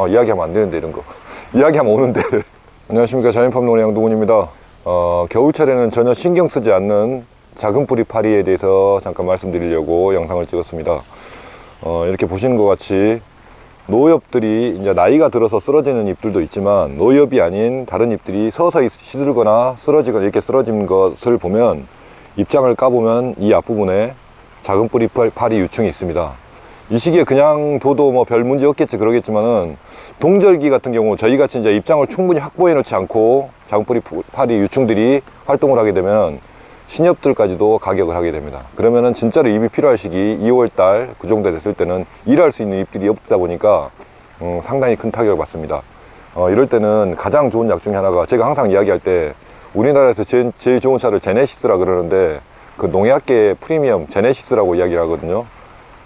어, 이야기하면 안 되는데 이런 거. 이야기하면 오는데. 안녕하십니까. 자연팜농의 양동훈입니다. 어, 겨울철에는 전혀 신경 쓰지 않는 작은 뿌리 파리에 대해서 잠깐 말씀드리려고 영상을 찍었습니다. 어, 이렇게 보시는 것 같이 노엽들이 이제 나이가 들어서 쓰러지는 잎들도 있지만 노엽이 아닌 다른 잎들이 서서히 시들거나 쓰러지거나 이렇게 쓰러진 것을 보면 입장을 까보면 이 앞부분에 작은 뿌리 팔- 파리 유충이 있습니다. 이 시기에 그냥 둬도 뭐 별 문제 없겠지 그러겠지만은 동절기 같은 경우 저희 같이 이제 입장을 충분히 확보해 놓지 않고 작은 뿌리 파리 유충들이 활동을 하게 되면 신엽들까지도 가격을 하게 됩니다. 그러면은 진짜로 잎이 필요할 시기 2월 달 그 정도 됐을 때는 일할 수 있는 잎들이 없다 보니까 음, 상당히 큰 타격을 받습니다. 어, 이럴 때는 가장 좋은 약 중에 하나가 제가 항상 이야기할 때 우리나라에서 제일, 제일 좋은 차를 제네시스라 그러는데 그 농약계 프리미엄 제네시스라고 이야기를 하거든요.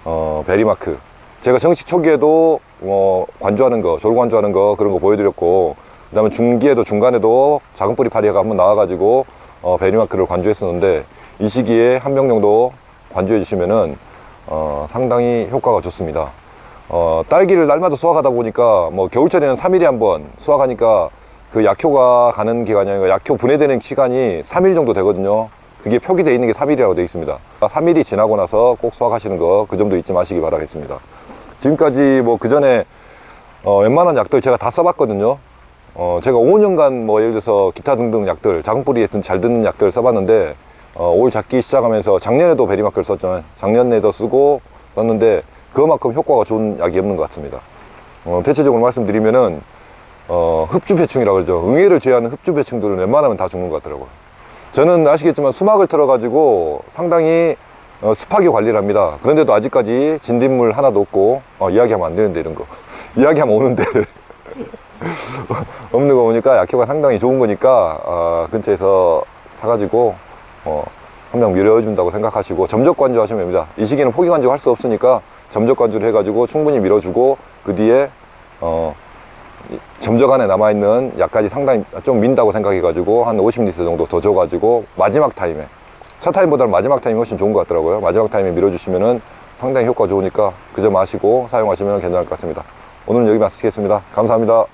어, 베리마크. 제가 정식 초기에도 뭐 관주하는 거, 졸 관주하는 거 그런 거 보여드렸고 그 다음에 중기에도 중간에도 작은 뿌리 파리가 한번 나와가지고 어, 베리마크를 관주했었는데 이 시기에 한명 정도 관주해 주시면은 어, 상당히 효과가 좋습니다. 어, 딸기를 날마다 수확하다 보니까 뭐 겨울철에는 3일에 한번 수확하니까 그 약효가 가는 기간이 아니라 약효 분해되는 시간이 3일 정도 되거든요. 그게 표기되어 있는 게 3일이라고 되어 있습니다. 3일이 지나고 나서 꼭 수확하시는 거 그 점도 잊지 마시기 바라겠습니다. 지금까지 뭐 그 전에 어, 웬만한 약들 제가 다 써봤거든요. 어, 제가 5년간 뭐 예를 들어서 기타 등등 약들, 작은 뿌리에 든- 잘 듣는 약들 써봤는데 어, 올 작기 시작하면서 작년에도 베리마크를 썼잖아요. 작년에도 쓰고 썼는데 그만큼 효과가 좋은 약이 없는 것 같습니다. 어, 대체적으로 말씀드리면은 어, 흡주배충이라고 그러죠. 응애를 제외하는 흡주배충들은 웬만하면 다 죽는 것 같더라고요. 저는 아시겠지만 수막을 틀어가지고 상당히 어, 습하게 관리를 합니다. 그런데도 아직까지 진딧물 하나도 없고 어, 이야기하면 안 되는데 이런 거 이야기하면 오는데 없는 거 보니까 약효가 상당히 좋은 거니까 어, 근처에서 사가지고 어, 한명 밀어준다고 생각하시고 점적 관주 하시면 됩니다. 이 시기는 포기 관주 할 수 없으니까 점적 관주를 해가지고 충분히 밀어주고 그 뒤에 어, 이 점적 안에 남아있는 약까지 상당히 좀 민다고 생각해가지고 한 50리터 정도 더 줘가지고 마지막 타임에 첫 타임보다는 마지막 타임이 훨씬 좋은 것 같더라고요. 마지막 타임에 밀어주시면은 상당히 효과 좋으니까 그 점 아시고 사용하시면 괜찮을 것 같습니다. 오늘은 여기 마치겠습니다. 감사합니다.